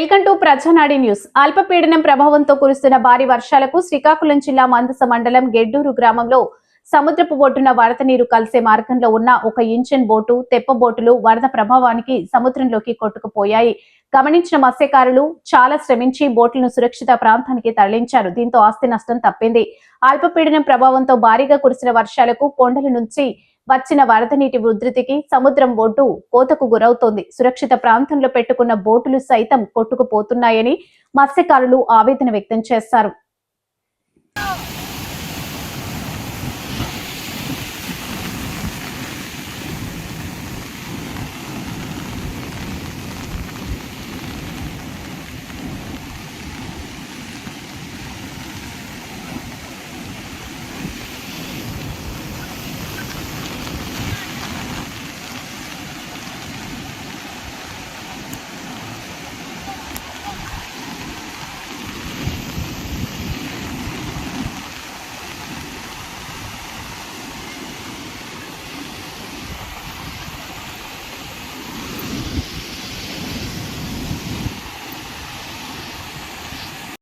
Welcome to ప్రజానాడి news. అల్పపీడనం ప్రభావంతో కురుస్తున్న భారీ వర్షాలకు శ్రీకాకుళం జిల్లా మందస మండలం గెడ్డూరు గ్రామంలో సముద్రపు ఒడ్డున వరద నీరు కలిసే మార్గంలో ఉన్న ఒక ఇంజిన్ బోటు తెప్ప బోటులు వరద ప్రభావానికి సముద్రంలోకి కొట్టుకుపోయాయి. గమనించిన మత్స్యకారులు చాలా శ్రమించి బోట్లను సురక్షిత ప్రాంతానికి తరలించారు. దీంతో ఆస్తి నష్టం తప్పింది. అల్పపీడనం ప్రభావంతో భారీగా కురిసిన వర్షాలకు కొండల నుంచి వచ్చిన వరద నీటి ఉధృతికి సముద్రం ఒడ్డు కోతకు గురవుతోంది. సురక్షిత ప్రాంతంలో పెట్టుకున్న బోటులు సైతం కొట్టుకుపోతున్నాయని మత్స్యకారులు ఆవేదన వ్యక్తం చేశారు.